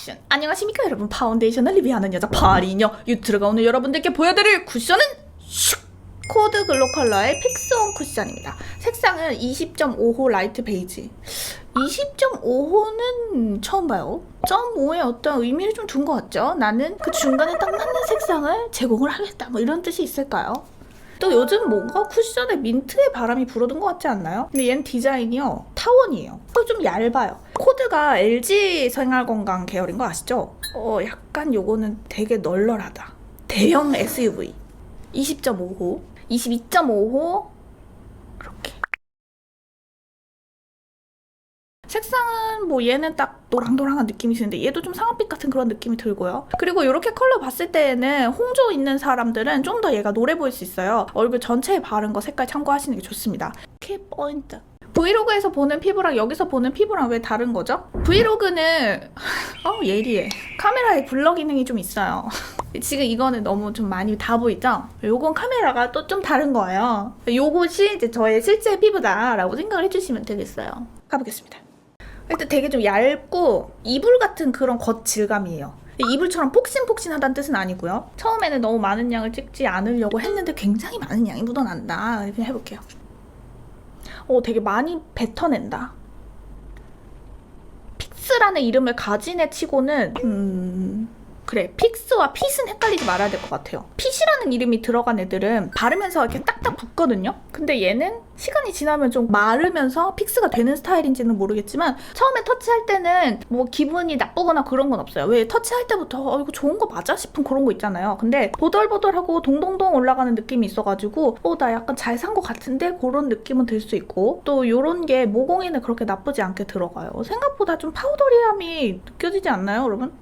액션. 안녕하십니까 여러분. 파운데이션을 리뷰하는 여자 파리녀 유튜브가 오늘 여러분들께 보여드릴 쿠션은 슉! 코드 글로 컬러의 픽스온 쿠션입니다. 색상은 20.5호 라이트 베이지. 20.5호는 처음 봐요. 0.5의 어떤 의미를 좀둔것 같죠? 나는 그 중간에 딱 맞는 색상을 제공을 하겠다. 뭐 이런 뜻이 있을까요? 또 요즘 뭔가 쿠션에 민트의 바람이 불어든 것 같지 않나요? 근데 얘는 디자인이요 타원이에요. 또좀 얇아요. 코드가 LG 생활건강 계열인 거 아시죠? 어 약간 요거는 되게 널널하다. 대형 SUV 20.5호, 22.5호 이렇게. 색상은 뭐 얘는 딱 노랑노랑한 느낌이 드는데 얘도 좀 상아빛 같은 그런 느낌이 들고요. 그리고 이렇게 컬러 봤을 때에는 홍조 있는 사람들은 좀 더 얘가 노래 보일 수 있어요. 얼굴 전체에 바른 거 색깔 참고하시는 게 좋습니다. 키 포인트. 브이로그에서 보는 피부랑 여기서 보는 피부랑 왜 다른 거죠? 브이로그는 어 예리해. 카메라에 블러 기능이 좀 있어요. 지금 이거는 너무 좀 많이 다 보이죠? 요건 카메라가 또 좀 다른 거예요. 요것이 이제 저의 실제 피부다라고 생각을 해주시면 되겠어요. 가보겠습니다. 일단 되게 좀 얇고 이불 같은 그런 겉 질감이에요. 이불처럼 폭신폭신하다는 뜻은 아니고요. 처음에는 너무 많은 양을 찍지 않으려고 했는데 굉장히 많은 양이 묻어난다. 그냥 해볼게요. 어, 되게 많이 뱉어낸다. 픽스라는 이름을 가진 애 치고는 음... 그래 픽스와 핏은 헷갈리지 말아야 될 것 같아요. 핏이라는 이름이 들어간 애들은 바르면서 이렇게 딱딱 붙거든요? 근데 얘는 시간이 지나면 좀 마르면서 픽스가 되는 스타일인지는 모르겠지만 처음에 터치할 때는 뭐 기분이 나쁘거나 그런 건 없어요. 왜 터치할 때부터 어 이거 좋은 거 맞아? 싶은 그런 거 있잖아요. 근데 보들보들하고 동동동 올라가는 느낌이 있어가지고 어 나 약간 잘산거 같은데? 그런 느낌은 들 수 있고 또 요런 게 모공에는 그렇게 나쁘지 않게 들어가요. 생각보다 좀 파우더리함이 느껴지지 않나요 여러분?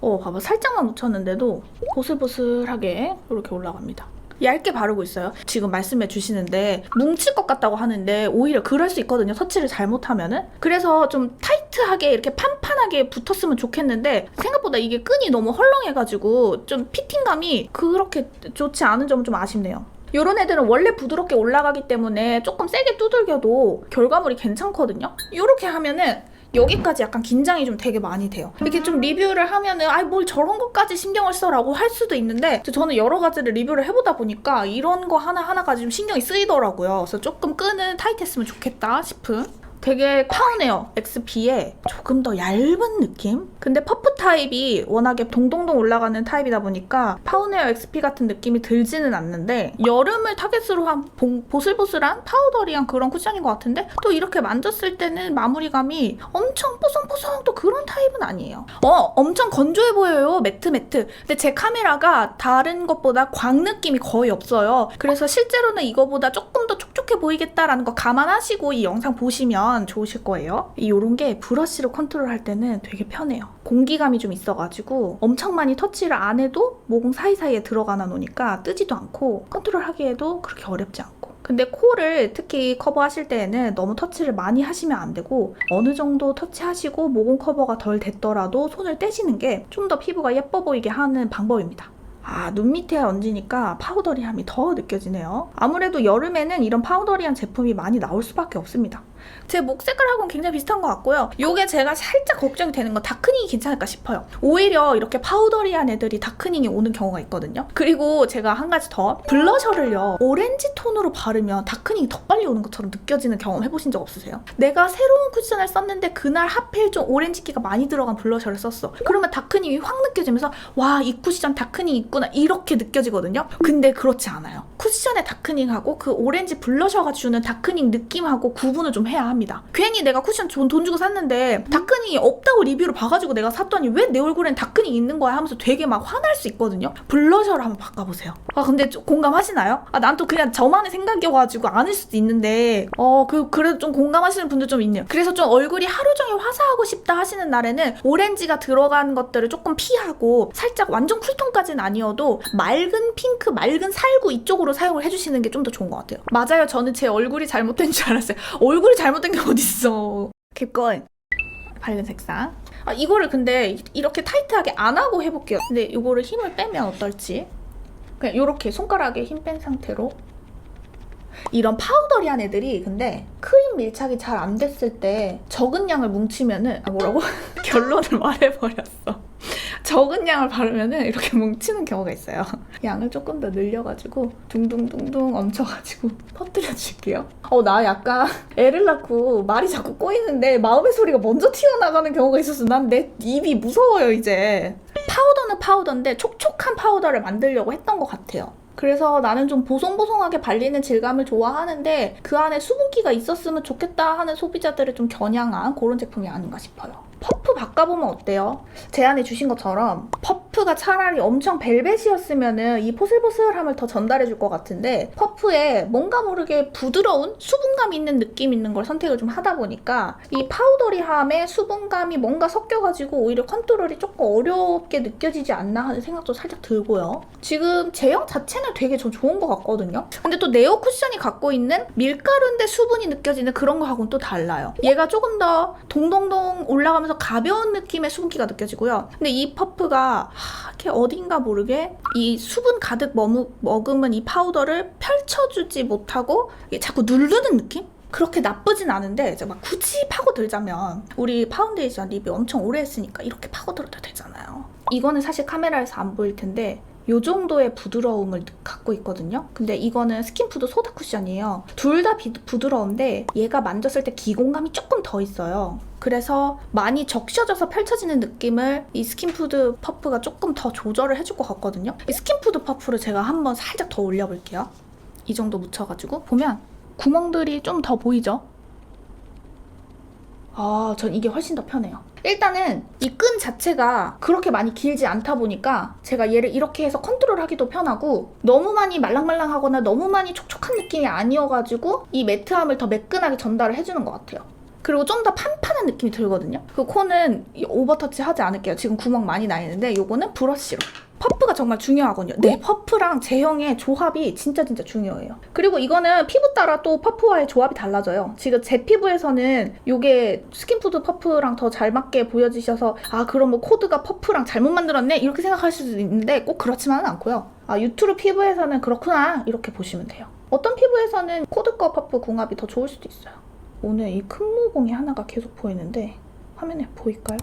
어, 봐봐. 살짝만 묻혔는데도 보슬보슬하게 이렇게 올라갑니다. 얇게 바르고 있어요. 지금 말씀해 주시는데 뭉칠 것 같다고 하는데 오히려 그럴 수 있거든요. 터치를 잘못하면은. 그래서 좀 타이트하게 이렇게 판판하게 붙었으면 좋겠는데 생각보다 이게 끈이 너무 헐렁해가지고 좀 피팅감이 그렇게 좋지 않은 점은 좀 아쉽네요. 이런 애들은 원래 부드럽게 올라가기 때문에 조금 세게 두들겨도 결과물이 괜찮거든요. 이렇게 하면은 여기까지 약간 긴장이 좀 되게 많이 돼요. 이렇게 좀 리뷰를 하면은 아이 뭘 저런 것까지 신경을 써라고 할 수도 있는데 저는 여러 가지를 리뷰를 해보다 보니까 이런 거 하나 하나가 좀 신경이 쓰이더라고요. 그래서 조금 끈은 타이트했으면 좋겠다 싶은 되게 파운해요. XP에 조금 더 얇은 느낌? 근데 퍼프 타입이 워낙에 동동동 올라가는 타입이다 보니까 파운웨어 XP 같은 느낌이 들지는 않는데 여름을 타겟으로 한 봉- 보슬보슬한 파우더리한 그런 쿠션인 것 같은데 또 이렇게 만졌을 때는 마무리감이 엄청 뽀송뽀송 또 그런 타입은 아니에요. 어, 엄청 건조해 보여요. 매트 매트. 근데 제 카메라가 다른 것보다 광 느낌이 거의 없어요. 그래서 실제로는 이거보다 조금 더 촉촉해 보이겠다라는 거 감안하시고 이 영상 보시면 좋으실 거예요. 이런 게 브러쉬로 컨트롤할 때는 되게 편해요. 공기감이 좀 있어가지고 엄청 많이 터치를 안 해도 모공 사이사이에 들어가나 놓으니까 뜨지도 않고 컨트롤하기에도 그렇게 어렵지 않고. 근데 코를 특히 커버하실 때에는 너무 터치를 많이 하시면 안 되고 어느 정도 터치하시고 모공 커버가 덜 됐더라도 손을 떼시는 게 좀 더 피부가 예뻐 보이게 하는 방법입니다. 아, 눈 밑에 얹으니까 파우더리함이 더 느껴지네요. 아무래도 여름에는 이런 파우더리한 제품이 많이 나올 수밖에 없습니다. 제 목 색깔하고는 굉장히 비슷한 것 같고요. 요게 제가 살짝 걱정이 되는 건 다크닝이 괜찮을까 싶어요. 오히려 이렇게 파우더리한 애들이 다크닝이 오는 경우가 있거든요. 그리고 제가 한 가지 더 블러셔를요. 오렌지 톤으로 바르면 다크닝이 더 빨리 오는 것처럼 느껴지는 경험 해보신 적 없으세요? 내가 새로운 쿠션을 썼는데 그날 하필 좀 오렌지기가 많이 들어간 블러셔를 썼어. 그러면 다크닝이 확 느껴지면서 와 이 쿠션 다크닝 있구나 이렇게 느껴지거든요. 근데 그렇지 않아요. 쿠션의 다크닝하고 그 오렌지 블러셔가 주는 다크닝 느낌하고 구분을 좀 해야 합니다. 괜히 내가 쿠션 돈, 돈 주고 샀는데 다크닝이 없다고 리뷰를 봐가지고 내가 샀더니 왜 내 얼굴엔 다크닝 있는 거야 하면서 되게 막 화날 수 있거든요. 블러셔를 한번 바꿔보세요. 아 근데 좀 공감하시나요? 아 난 또 그냥 저만의 생각이어가지고 아닐 수도 있는데 어 그 그래도 좀 공감하시는 분들 좀 있네요. 그래서 좀 얼굴이 하루 종일 화사하고 싶다 하시는 날에는 오렌지가 들어간 것들을 조금 피하고 살짝 완전 쿨톤까지는 아니어도 맑은 핑크, 맑은 살구 이쪽으로 사용을 해주시는 게 좀 더 좋은 것 같아요. 맞아요. 저는 제 얼굴이 잘못된 줄 알았어요. 얼굴이 잘 못된 게 어딨어. Going. 밝은 색상. 아, 이거를 근데 이렇게 타이트하게 안 하고 해볼게요. 근데 이거를 힘을 빼면 어떨지. 그냥 이렇게 손가락에 힘 뺀 상태로 이런 파우더리한 애들이 근데 크림 밀착이 잘 안 됐을 때 적은 양을 뭉치면은 아 뭐라고? 결론을 말해버렸어. 적은 양을 바르면은 이렇게 뭉치는 경우가 있어요. 양을 조금 더 늘려가지고 둥둥둥둥 얹혀가지고 퍼뜨려 줄게요. 어, 나 약간 애를 낳고 말이 자꾸 꼬이는데 마음의 소리가 먼저 튀어나가는 경우가 있어서 난 내 입이 무서워요, 이제. 파우더는 파우더인데 촉촉한 파우더를 만들려고 했던 것 같아요. 그래서 나는 좀 보송보송하게 발리는 질감을 좋아하는데 그 안에 수분기가 있었으면 좋겠다 하는 소비자들을 좀 겨냥한 그런 제품이 아닌가 싶어요. 퍼프 바꿔보면 어때요? 제안해 주신 것처럼 퍼프 가 차라리 엄청 벨벳이었으면은 이 포슬포슬함을 더 전달해 줄 것 같은데 퍼프에 뭔가 모르게 부드러운 수분감 있는 느낌 있는 걸 선택을 좀 하다 보니까 이 파우더리함에 수분감이 뭔가 섞여가지고 오히려 컨트롤이 조금 어렵게 느껴지지 않나 하는 생각도 살짝 들고요. 지금 제형 자체는 되게 좀 좋은 것 같거든요. 근데 또 네오 쿠션이 갖고 있는 밀가루인데 수분이 느껴지는 그런 거하고는 또 달라요. 얘가 조금 더 동동동 올라가면서 가벼운 느낌의 수분기가 느껴지고요. 근데 이 퍼프가 하, 이렇게 어딘가 모르게 이 수분 가득 머무, 머금은 이 파우더를 펼쳐주지 못하고 자꾸 누르는 느낌? 그렇게 나쁘진 않은데 이제 막 굳이 파고들자면 우리 파운데이션 리뷰 엄청 오래 했으니까 이렇게 파고들어도 되잖아요. 이거는 사실 카메라에서 안 보일 텐데 요 정도의 부드러움을 갖고 있거든요. 근데 이거는 스킨푸드 소다 쿠션이에요. 둘 다 부드러운데 얘가 만졌을 때 기공감이 조금 더 있어요. 그래서 많이 적셔져서 펼쳐지는 느낌을 이 스킨푸드 퍼프가 조금 더 조절을 해줄 것 같거든요. 이 스킨푸드 퍼프를 제가 한번 살짝 더 올려볼게요. 이 정도 묻혀가지고 보면 구멍들이 좀 더 보이죠? 아, 전 이게 훨씬 더 편해요. 일단은 이 끈 자체가 그렇게 많이 길지 않다 보니까 제가 얘를 이렇게 해서 컨트롤하기도 편하고 너무 많이 말랑말랑하거나 너무 많이 촉촉한 느낌이 아니어가지고 이 매트함을 더 매끈하게 전달을 해주는 것 같아요. 그리고 좀 더 판판한 느낌이 들거든요. 그 코는 오버터치 하지 않을게요. 지금 구멍 많이 나 있는데 요거는 브러쉬로. 퍼프가 정말 중요하거든요. 내 퍼프랑 제형의 조합이 진짜 진짜 중요해요. 그리고 이거는 피부 따라 또 퍼프와의 조합이 달라져요. 지금 제 피부에서는 이게 스킨푸드 퍼프랑 더 잘 맞게 보여지셔서 아 그럼 뭐 코드가 퍼프랑 잘못 만들었네 이렇게 생각하실 수도 있는데 꼭 그렇지만은 않고요. 아 유투르 피부에서는 그렇구나 이렇게 보시면 돼요. 어떤 피부에서는 코드과 퍼프 궁합이 더 좋을 수도 있어요. 오늘 이 큰 모공이 하나가 계속 보이는데 화면에 보일까요?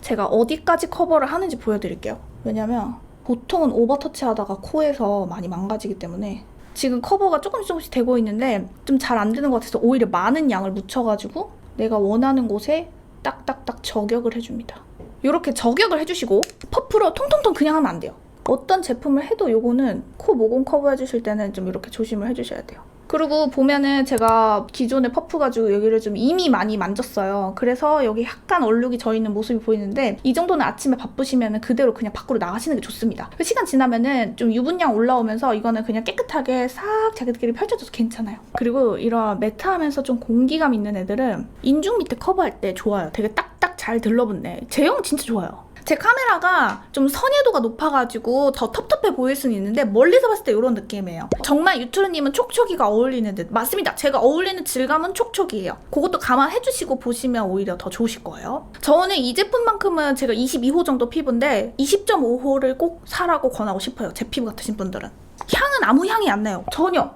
제가 어디까지 커버를 하는지 보여드릴게요. 왜냐면 보통은 오버터치 하다가 코에서 많이 망가지기 때문에 지금 커버가 조금씩 조금씩 되고 있는데 좀 잘 안 되는 것 같아서 오히려 많은 양을 묻혀가지고 내가 원하는 곳에 딱딱딱 저격을 해줍니다. 이렇게 저격을 해주시고 퍼프로 통통통 그냥 하면 안 돼요. 어떤 제품을 해도 요거는 코 모공 커버해 주실 때는 좀 이렇게 조심을 해주셔야 돼요. 그리고 보면은 제가 기존에 퍼프 가지고 여기를 좀 이미 많이 만졌어요. 그래서 여기 약간 얼룩이 져 있는 모습이 보이는데 이 정도는 아침에 바쁘시면은 그대로 그냥 밖으로 나가시는 게 좋습니다. 시간 지나면은 좀 유분량 올라오면서 이거는 그냥 깨끗하게 싹 자기들끼리 펼쳐져서 괜찮아요. 그리고 이런 매트하면서 좀 공기감 있는 애들은 인중 밑에 커버할 때 좋아요. 되게 딱딱 잘 들러붙네. 제형 진짜 좋아요. 제 카메라가 좀 선예도가 높아가지고 더 텁텁해 보일 수는 있는데 멀리서 봤을 때 이런 느낌이에요. 정말 유튜르님은 촉촉이가 어울리는 듯 맞습니다. 제가 어울리는 질감은 촉촉이에요. 그것도 감안해주시고 보시면 오히려 더 좋으실 거예요. 저는 이 제품만큼은 제가 22호 정도 피부인데 20.5호를 꼭 사라고 권하고 싶어요. 제 피부 같으신 분들은. 향은 아무 향이 안 나요. 전혀.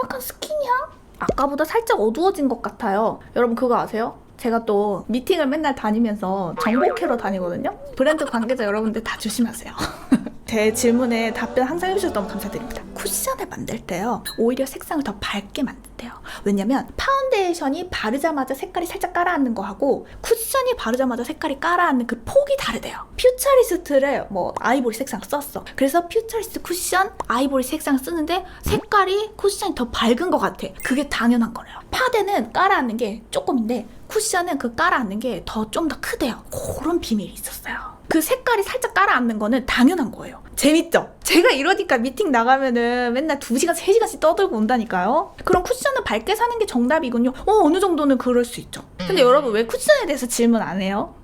약간 스킨향? 아까보다 살짝 어두워진 것 같아요. 여러분 그거 아세요? 제가 또 미팅을 맨날 다니면서 정보 캐러 다니거든요. 브랜드 관계자 여러분들 다 조심하세요. 제 질문에 답변 항상 해주셔서 너무 감사드립니다. 쿠션을 만들 때요, 오히려 색상을 더 밝게 만든대요. 왜냐면 파운데이션이 바르자마자 색깔이 살짝 깔아앉는 거하고 쿠션이 바르자마자 색깔이 깔아앉는 그 폭이 다르대요. 퓨처리스트를 뭐 아이보리 색상 썼어. 그래서 퓨처리스트 쿠션 아이보리 색상 쓰는데 색깔이 쿠션이 더 밝은 것 같아. 그게 당연한 거래요. 파데는 깔아앉는 게 조금인데 쿠션은 그 깔아앉는 게 더 좀더 크대요. 그런 비밀이 있었어요. 그 색깔이 살짝 깔아앉는 거는 당연한 거예요. 재밌죠? 제가 이러니까 미팅 나가면은 맨날 2시간, 3시간씩 떠들고 온다니까요. 그럼 쿠션은 밝게 사는 게 정답이군요. 어, 어느 정도는 그럴 수 있죠. 근데 여러분 왜 쿠션에 대해서 질문 안 해요?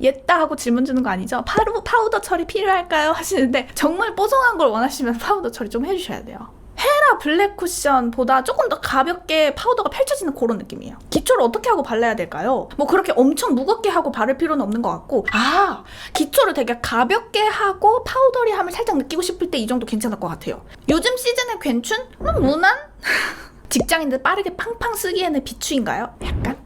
옛다 하고 질문 주는 거 아니죠? 파우더 처리 필요할까요? 하시는데 정말 뽀송한 걸 원하시면 파우더 처리 좀 해주셔야 돼요. 카메라 블랙 쿠션보다 조금 더 가볍게 파우더가 펼쳐지는 그런 느낌이에요. 기초를 어떻게 하고 발라야 될까요? 뭐 그렇게 엄청 무겁게 하고 바를 필요는 없는 것 같고 아 기초를 되게 가볍게 하고 파우더리함을 살짝 느끼고 싶을 때 이 정도 괜찮을 것 같아요. 요즘 시즌에 괜춘? 음, 무난? 직장인들 빠르게 팡팡 쓰기에는 비추인가요? 약간?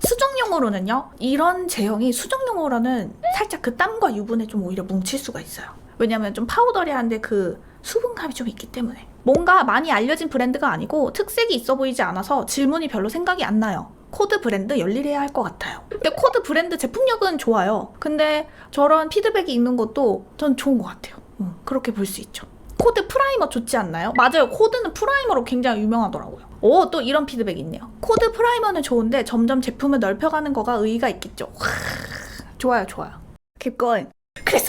수정용으로는요 이런 제형이 수정용으로는 살짝 그 땀과 유분에 좀 오히려 뭉칠 수가 있어요 왜냐면 좀 파우더리한데 그 수분감이 좀 있기 때문에 뭔가 많이 알려진 브랜드가 아니고 특색이 있어 보이지 않아서 질문이 별로 생각이 안 나요 코드 브랜드 열일해야 할 것 같아요 근데 코드 브랜드 제품력은 좋아요 근데 저런 피드백이 있는 것도 전 좋은 것 같아요 음, 그렇게 볼 수 있죠 코드 프라이머 좋지 않나요? 맞아요. 코드는 프라이머로 굉장히 유명하더라고요. 오, 또 이런 피드백이 있네요. 코드 프라이머는 좋은데 점점 제품을 넓혀가는 거가 의의가 있겠죠. 와, 좋아요, 좋아요. Keep going.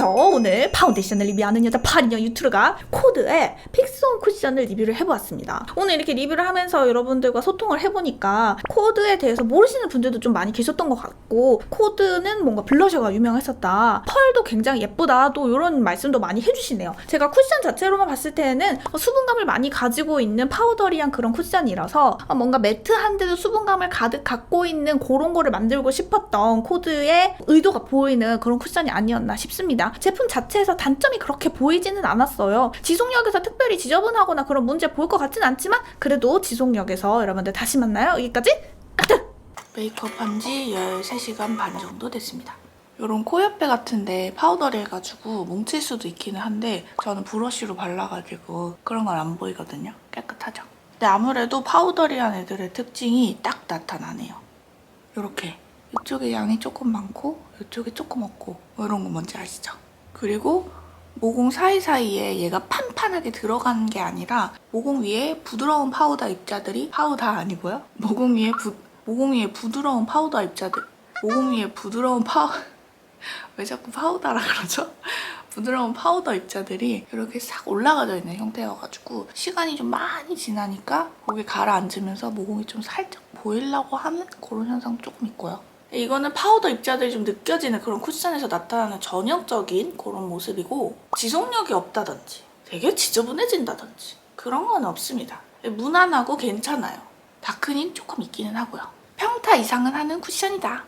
그래서 오늘 파운데이션을 리뷰하는 여자 8인형 유튜브가 코드의 픽스온 쿠션을 리뷰를 해보았습니다. 오늘 이렇게 리뷰를 하면서 여러분들과 소통을 해보니까 코드에 대해서 모르시는 분들도 좀 많이 계셨던 것 같고 코드는 뭔가 블러셔가 유명했었다. 펄도 굉장히 예쁘다. 또 이런 말씀도 많이 해주시네요. 제가 쿠션 자체로만 봤을 때는 수분감을 많이 가지고 있는 파우더리한 그런 쿠션이라서 뭔가 매트한데도 수분감을 가득 갖고 있는 그런 거를 만들고 싶었던 코드의 의도가 보이는 그런 쿠션이 아니었나 싶습니다. 제품 자체에서 단점이 그렇게 보이지는 않았어요. 지속력에서 특별히 지저분하거나 그런 문제 보일 것 같진 않지만 그래도 지속력에서 여러분들 다시 만나요. 여기까지 까득! 메이크업 한 지 13시간 반 정도 됐습니다. 이런 코 옆에 같은데 파우더를 해가지고 뭉칠 수도 있기는 한데 저는 브러쉬로 발라가지고 그런 건 안 보이거든요. 깨끗하죠? 근데 아무래도 파우더리한 애들의 특징이 딱 나타나네요. 이렇게 이쪽에 양이 조금 많고 이쪽에 조금 없고 뭐 이런 거 뭔지 아시죠? 그리고 모공 사이사이에 얘가 판판하게 들어가는 게 아니라 모공 위에 부드러운 파우더 입자들이 파우더 아니고요. 모공 위에 부, 모공 위에 부드러운 파우더 입자들 모공 위에 부드러운 파우 왜 자꾸 파우더라 그러죠? 부드러운 파우더 입자들이 이렇게 싹 올라가져 있는 형태여가지고 시간이 좀 많이 지나니까 거기 가라앉으면서 모공이 좀 살짝 보이려고 하는 그런 현상 조금 있고요. 이거는 파우더 입자들이 좀 느껴지는 그런 쿠션에서 나타나는 전형적인 그런 모습이고 지속력이 없다든지 되게 지저분해진다든지 그런 건 없습니다. 무난하고 괜찮아요. 다크닝 조금 있기는 하고요. 평타 이상은 하는 쿠션이다.